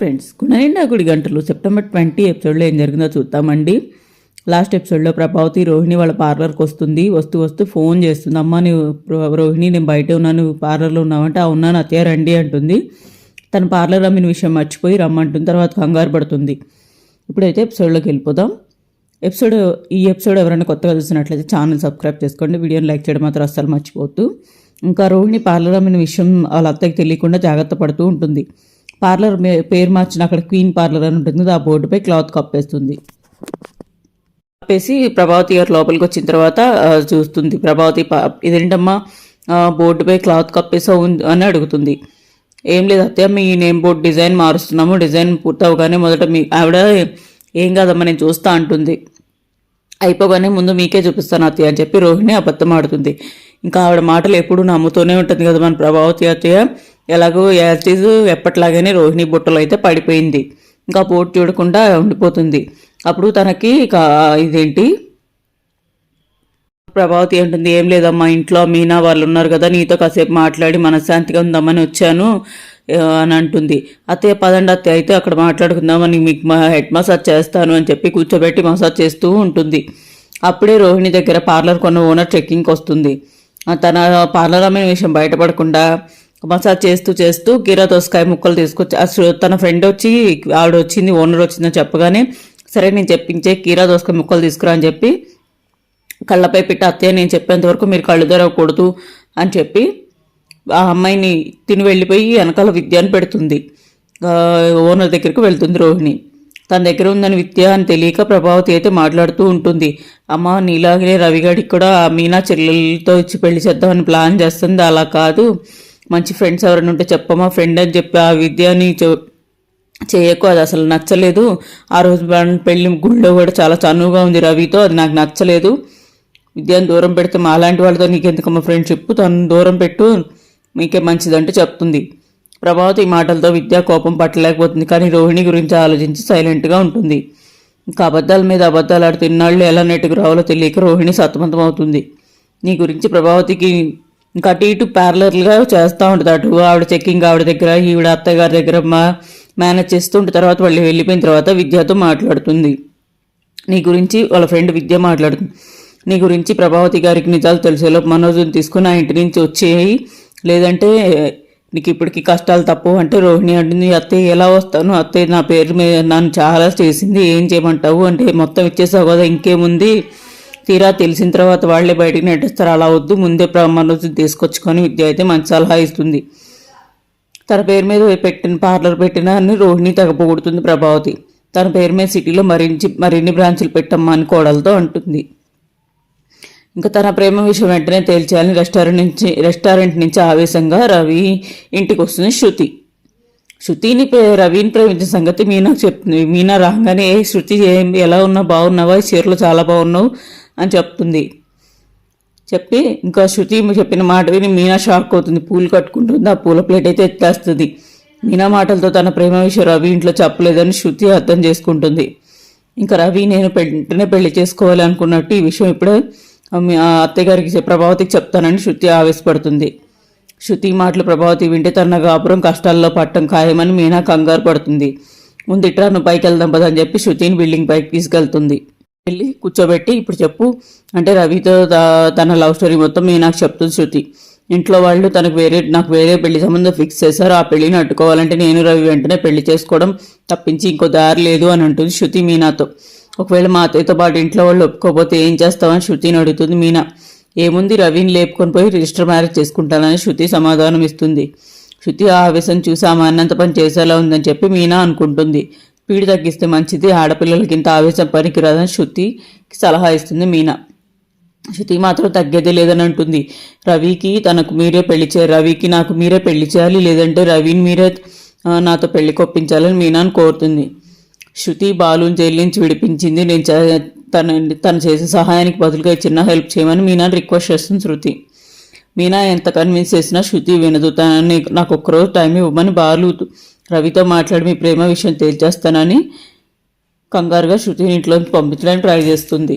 Friends గుణనిండా గుడి గంటలు. September twenty ఎపిసోడ్లో ఏం జరిగిందో చూద్దామండి. లాస్ట్ ఎపిసోడ్లో ప్రభావతి రోహిణి వాళ్ళ పార్లర్కి వస్తుంది. వస్తూ వస్తూ ఫోన్ చేస్తుంది. అమ్మ నువ్వు రోహిణి నేను బయట ఉన్నాను పార్లర్లో ఉన్నావంటే ఆ ఉన్నాను అత్తయ్య రండి అంటుంది. తన పార్లర్ అమ్మిన విషయం మర్చిపోయి రమ్మంటుంది. తర్వాత కంగారు పడుతుంది. ఇప్పుడైతే ఎపిసోడ్లోకి వెళ్ళిపోదాం. ఎపిసోడ్ ఈ ఎపిసోడ్ ఎవరైనా కొత్తగా చూసినట్లయితే ఛానల్ సబ్స్క్రైబ్ చేసుకోండి. వీడియోని లైక్ చేయడం మాత్రం అస్సలు మర్చిపోవద్దు. ఇంకా రోహిణి పార్లర్ రమ్మిన విషయం వాళ్ళ అత్తకి తెలియకుండా జాగ్రత్త పడుతూ ఉంటుంది. పార్లర్ పేరు మార్చిన అక్కడ క్వీన్ పార్లర్ అని ఉంటుంది. కదా, ఆ బోర్డుపై క్లాత్ కప్పేస్తుంది. కప్పేసి ప్రభావతి గారు లోపలికి వచ్చిన తర్వాత చూస్తుంది. ప్రభావతి ఇదేంటమ్మా బోర్డుపై క్లాత్ కప్పేసావు అని అడుగుతుంది. ఏం లేదు అత్తయ్య మీ నేమ్ బోర్డ్ డిజైన్ మారుస్తున్నాము. డిజైన్ పూర్తవగానే మొదట మీ ఆవిడ ఏం కాదమ్మా నేను చూస్తా అంటుంది. అయిపోగానే ముందు మీకే చూపిస్తాను అత్తయ్య అని చెప్పి రోహిణి అబద్ధం ఆడుతుంది. ఇంకా ఆవిడ మాటలు ఎప్పుడు నమ్ముతూనే ఉంటుంది కదా మన ప్రభావతి అత్తయ్య. ఎలాగో యాజ్ ఎప్పట్లాగానే రోహిణి బుట్టలో అయితే పడిపోయింది. ఇంకా పోటు చూడకుండా ఉండిపోతుంది. అప్పుడు తనకి ఇదేంటి? ప్రభావతి అంటుంది ఏం లేదమ్మా ఇంట్లో మీనా వాళ్ళు ఉన్నారు కదా నీతో కాసేపు మాట్లాడి మనశ్శాంతిగా ఉందామని వచ్చాను అని అంటుంది. అత్తయ్య పదండి అత్తయ్య అయితే అక్కడ మాట్లాడుకుందామని మీకు మా హెడ్ మసాజ్ చేస్తాను అని చెప్పి కూర్చోబెట్టి మసాజ్ చేస్తూ ఉంటుంది. అప్పుడే రోహిణి దగ్గర పార్లర్ కొన్న ఓనర్ చెక్కింగ్కి వస్తుంది. తన పార్లర్ అమ్మిన విషయం బయటపడకుండా మసాజ్ చేస్తూ చేస్తూ కీరా దోసకాయ ముక్కలు తీసుకొచ్చి అసలు తన ఫ్రెండ్ వచ్చి ఆవిడ వచ్చింది ఓనర్ వచ్చిందని చెప్పగానే సరే నేను చెప్పించే కీరా దోసకాయ ముక్కలు తీసుకురా అని చెప్పి కళ్ళపై పెట్టి అత్తయ్య నేను చెప్పేంత వరకు మీరు కళ్ళు తెరవకూడదు అని చెప్పి ఆ అమ్మాయిని తిని వెళ్ళిపోయి వెనకాల విద్యాన్ని పెడుతుంది. ఓనర్ దగ్గరికి వెళ్తుంది రోహిణి. తన దగ్గర ఉందని విద్య అని తెలియక ప్రభావతి అయితే మాట్లాడుతూ ఉంటుంది. అమ్మ నీలాగే రవిగాడికి కూడా మీనా చెల్లెలతో ఇచ్చి పెళ్ళి చేద్దామని ప్లాన్ చేస్తుంది. అలా కాదు. మంచి ఫ్రెండ్స్ ఎవరైనా ఉంటే చెప్పమ్మా ఫ్రెండ్ అని చెప్పి ఆ విద్యని చె- చేయకు అది అసలు నచ్చలేదు. ఆ రోజు పెళ్ళి పెళ్ళి గుళ్ళో కూడా చాలా చనువుగా ఉంది రవితో అది నాకు నచ్చలేదు. విద్యను దూరం పెడితే మా అలాంటి వాళ్ళతో నీకెందుకమ్మా ఫ్రెండ్షిప్ తను దూరం పెట్టు మీకే మంచిదంటే చెప్తుంది. ప్రభావతి ఈ మాటలతో విద్యా కోపం పట్టలేకపోతుంది కానీ రోహిణి గురించి ఆలోచించి సైలెంట్గా ఉంటుంది. ఇంకా అబద్ధాల మీద అబద్ధాలు ఆడుతూ ఇన్నాళ్ళు ఎలా నెట్టుకు రావాలో తెలియక రోహిణి సతమతం అవుతుంది నీ గురించి ప్రభావతికి ఇంకా అటు ఇటు ప్యారలర్గా చేస్తూ ఉంటుంది. అటు ఆవిడ చెక్కింగ్ ఆవిడ దగ్గర ఈవిడ అత్తయ్య గారి దగ్గర మా మేనేజ్ చేస్తుంటే తర్వాత వాళ్ళు వెళ్ళిపోయిన తర్వాత విద్యతో మాట్లాడుతుంది. నీ గురించి వాళ్ళ ఫ్రెండ్ విద్య మాట్లాడుతుంది. నీ గురించి ప్రభావతి గారికి నిజాలు తెలిసేలోపు మనోజ్ని తీసుకుని ఆ ఇంటి నుంచి వచ్చేయి. లేదంటే నీకు ఇప్పటికి కష్టాలు తప్పు అంటే రోహిణి అంటుంది అత్తయ్య ఎలా వస్తాను? అత్తయ్య నా పేరు మీద నన్ను చాలా చేసింది ఏం చేయమంటావు? అంటే మొత్తం ఇచ్చేసావు కదా ఇంకేముంది? తీరా తెలిసిన తర్వాత వాళ్ళే బయటికి నెట్టేస్తారు అలా వద్దు ముందే ప్ర- తీసుకొచ్చుకొని విద్య అయితే మంచి సలహా ఇస్తుంది. తన పేరు మీద పెట్టిన పార్లర్ పెట్టిన అని రోహిణి తెగపోగొడుతుంది ప్రభావతి. తన పేరు మీద సిటీలో మరించి మరిన్ని బ్రాంచులు పెట్టమ్మా అని కోడలతో అంటుంది. ఇంకా తన ప్రేమ విషయం వెంటనే తేల్చేయాలని రెస్టారెంట్ నుంచి రెస్టారెంట్ నుంచి ఆవేశంగా రవి ఇంటికి వస్తుంది శృతి. శృతిని రవిని ప్రేమించిన సంగతి మీనా చెప్తుంది. మీనా రాగానే ఏ శృతి ఏం ఎలా ఉన్నావు? బాగున్నావా? ఈ చీరలో చాలా బాగున్నావు. అని చెప్తుంది. చెప్పి ఇంకా శృతి చెప్పిన మాట విని మీనా షాక్ అవుతుంది. పూలు కట్టుకుంటుంది. ఆ పూల ప్లేట్ అయితే ఎత్తేస్తుంది. మీనా మాటలతో తన ప్రేమ విషయం రవి ఇంట్లో చెప్పలేదని శృతి అర్థం చేసుకుంటుంది. ఇంకా రవి నేను వెంటనే పెళ్ళి చేసుకోవాలి అనుకున్నట్టు ఈ విషయం ఇప్పుడే ఆ అత్తయ్య గారికి ప్రభావతికి చెప్తానని శృతి ఆవేశపడుతుంది. శృతి మాటలు ప్రభావతి వింటే తన కాపురం కష్టాల్లో పట్టం ఖాయమని మీనా కంగారు పడుతుంది. ముందు ఇట్రా నువ్వు పైకి వెళ్దాం పదని చెప్పి శృతిని బిల్డింగ్ పైకి తీసుకెళ్తుంది. వెళ్ళి కూర్చోబెట్టి ఇప్పుడు చెప్పు. అంటే రవితో తన లవ్ స్టోరీ మొత్తం మీనాకు చెప్తుంది శృతి. ఇంట్లో వాళ్ళు తనకు వేరే నాకు వేరే పెళ్ళి సంబంధం ఫిక్స్ చేశారు. ఆ పెళ్ళిని అడ్డుకోవాలంటే నేను రవి వెంటనే పెళ్ళి చేసుకోవడం తప్పించి ఇంకో దారి లేదు అని అంటుంది శృతి మీనాతో. ఒకవేళ మా అత్తయ్యతో పాటు ఇంట్లో వాళ్ళు ఒప్పుకోకపోతే ఏం చేస్తామని శృతిని అడుగుతుంది మీనా. ఏముంది రవిని లేపుకొని పోయి రిజిస్టర్ మ్యారేజ్ చేసుకుంటానని శృతి సమాధానం ఇస్తుంది. శృతి ఆ ఆవేశం చూసి ఆమె అన్నంత పని చేసేలా ఉందని చెప్పి మీనా అనుకుంటుంది. పీడి తగ్గిస్తే మంచిది. ఆడపిల్లలకి ఇంత ఆవేశం పనికిరాదని శృతికి సలహా ఇస్తుంది మీనా. శృతి మాత్రం తగ్గేదే లేదని అంటుంది. రవికి తనకు మీరే పెళ్ళి చేయాలి. రవికి నాకు మీరే పెళ్ళి చేయాలి. లేదంటే రవిని మీరే నాతో పెళ్ళి కొప్పించాలని మీనాను కోరుతుంది. శృతి బాలుని జైలు నుంచి విడిపించింది. నేను తన తను చేసే సహాయానికి బదులుగా చిన్న హెల్ప్ చేయమని మీనాను రిక్వెస్ట్ చేస్తుంది శృతి. మీనా ఎంత కన్విన్స్ చేసినా శృతి వినదు. తనని నాకు ఒక్కరోజు టైం ఇవ్వమని బాలు రవితో మాట్లాడి మీ ప్రేమ విషయం తేల్చేస్తానని కంగారుగా శృతిని ఇంట్లోంచి పంపించడానికి ట్రై చేస్తుంది.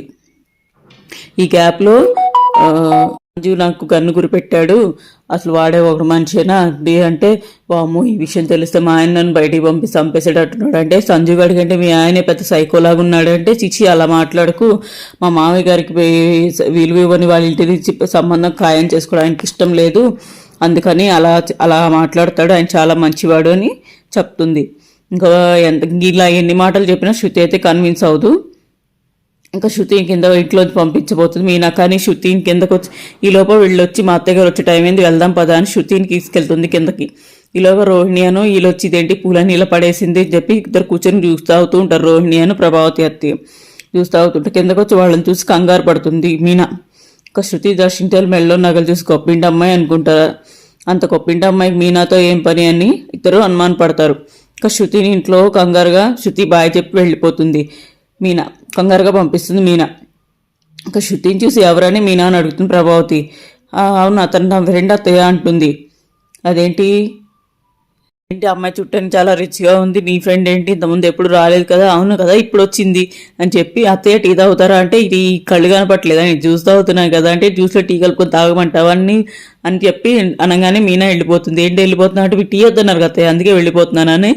ఈ గ్యాప్లో ఆ, సంజు నాకు గన్ను గురి పెట్టాడు. అసలు వాడే ఒక మనిషేనా? అది అంటే వామ్మో ఈ విషయం తెలిస్తే మా ఆయన నన్ను బయటికి పంపి చంపేసేటట్టున్నాడు అంటే సంజు గారి అంటే మీ ఆయనే పెద్ద సైకోలాగా ఉన్నాడు అంటే చిచి అలా మాట్లాడుకు. మా మామయ్య గారికి పోయి విలువ ఇవ్వని వాళ్ళ ఇంటి నుంచి సంబంధం ఖాయం చేసుకోవడానికి ఇష్టం లేదు. అందుకని అలా అలా మాట్లాడతాడు. ఆయన చాలా మంచివాడు అని చెప్తుంది. ఇంకా ఎంత ఇలా ఎన్ని మాటలు చెప్పినా శృతి అయితే కన్విన్స్ అవ్వదు. ఇంకా శృతి కింద ఇంట్లో పంపించబోతుంది. మీనా కానీ శృతిని కిందకు వచ్చి ఈ లోపల వెళ్ళొచ్చి మా అత్తగారు వచ్చే టైం ఏంది వెళ్దాం పదా అని శృతిని తీసుకెళ్తుంది కిందకి. ఈలోగా రోహిణి అను వీళ్ళొచ్చి ఇదేంటి పూలని ఇలా పడేసింది అని చెప్పి ఇద్దరు కూర్చొని చూస్తూ అవుతూ ఉంటారు రోహిణి అను ప్రభావతి అత్తి చూస్తూ అవుతుంటే కిందకు వచ్చి వాళ్ళని చూసి కంగారు పడుతుంది మీనా. ఇంకా శృతి దర్శించాలి మెళ్ళో నగలు చూసి గొప్పింటి అమ్మాయి అనుకుంటారు? అంత గొప్పింటి అమ్మాయికి మీనాతో ఏం పని అని ఇద్దరు అనుమానపడతారు. ఇంకా శృతిని ఇంట్లో కంగారుగా శృతి బాయ్ చెప్పి వెళ్ళిపోతుంది మీనా. కంగారుగా పంపిస్తుంది మీనా. ఒక శృతిని చూసి ఎవరని మీనా అని అడుగుతుంది ప్రభావతి. అవును అతను నా ఫ్రెండ్ అత్తయ్య అంటుంది. అదేంటి? ఏంటి అమ్మాయి చుట్టానికి చాలా రిచ్గా ఉంది. నీ ఫ్రెండ్ ఏంటి? ఇంతకుముందు ఎప్పుడు రాలేదు కదా. అవును కదా ఇప్పుడు వచ్చింది అని చెప్పి అత్తయ్య టీ తాగుతారా? అంటే ఇది కళ్ళు కనపట్లేదా? నేను జ్యూస్ తాగుతున్నాను కదా అంటే జ్యూస్లో టీ కలుపుకొని తాగమంటావా? అని అని చెప్పి అనగానే మీనా వెళ్ళిపోతుంది. ఏంటి వెళ్ళిపోతున్నా? అంటే టీ వద్దన్నారు కదా అత్తయ్య అందుకే వెళ్ళిపోతున్నానని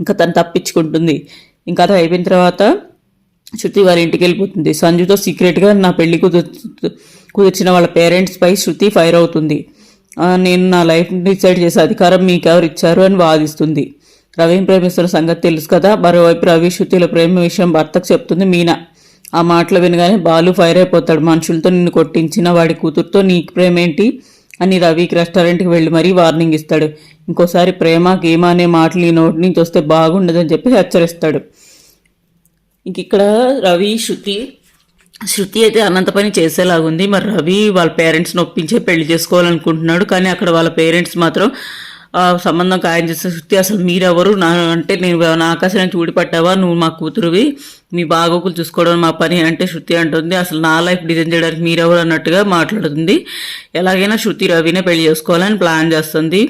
ఇంకా తను తప్పించుకుంటుంది. ఇంకా అది అయిపోయిన తర్వాత శృతి వారి ఇంటికి వెళ్ళిపోతుంది. సంజుతో సీక్రెట్గా నా పెళ్ళి కుదుర్ కుదిర్చిన వాళ్ళ పేరెంట్స్పై శృతి ఫైర్ అవుతుంది. నేను నా లైఫ్ డిసైడ్ చేసే అధికారం మీకెవరు ఇచ్చారు అని వాదిస్తుంది. రవీం ప్రేమిస్తున్న సంగతి తెలుసు కదా? మరోవైపు రవి శృతిల ప్రేమ విషయం భర్తకు చెప్తుంది మీనా. ఆ మాటలు వినగానే బాలు ఫైర్ అయిపోతాడు. మనుషులతో నిన్ను కొట్టించిన వాడి కూతురుతో నీకు ప్రేమ ఏంటి అని రవికి రెస్టారెంట్కి వెళ్ళి మరీ వార్నింగ్ ఇస్తాడు. ఇంకోసారి ప్రేమ గేమ అనే మాటలు ఈ నోటి నుంచి వస్తే బాగుండదని చెప్పి హెచ్చరిస్తాడు. ఇంక ఇక్కడ రవి శృతి శృతి అయితే అనంత పని చేసేలాగుంది. మరి రవి వాళ్ళ పేరెంట్స్ని ఒప్పించే పెళ్ళి చేసుకోవాలనుకుంటున్నాడు. కానీ అక్కడ వాళ్ళ పేరెంట్స్ మాత్రం సంబంధం ఖాయం చేసే శృతి అసలు మీరెవరు? నా అంటే నేను నా ఆకాశానికి ఊడిపట్టావా నువ్వు మా కూతురువి. మీ బాగోకులు చూసుకోవడం మా పని అంటే శృతి అంటుంది. అసలు నా లైఫ్ డిజైన్ చేయడానికి మీరెవరు అన్నట్టుగా మాట్లాడుతుంది. ఎలాగైనా శృతి రవినే పెళ్ళి చేసుకోవాలని ప్లాన్ చేస్తుంది.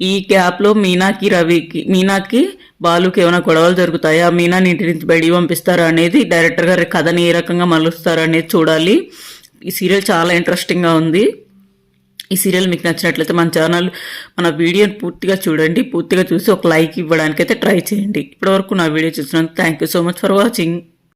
ఈ క్యాప్లో మీనాకి రవికి మీనాకి బాలుకి ఏమైనా గొడవలు జరుగుతాయా? మీనా నీటి నుంచి బయటికి పంపిస్తారా అనేది డైరెక్టర్ గారి కథని ఏ రకంగా మలుస్తారా అనేది చూడాలి. ఈ సీరియల్ చాలా ఇంట్రెస్టింగ్గా ఉంది. ఈ సీరియల్ మీకు నచ్చినట్లయితే మన ఛానల్ మన వీడియోని పూర్తిగా చూడండి. పూర్తిగా చూసి ఒక లైక్ ఇవ్వడానికైతే ట్రై చేయండి. ఇప్పటివరకు నా వీడియో చూసినందుకు thank you so much for watching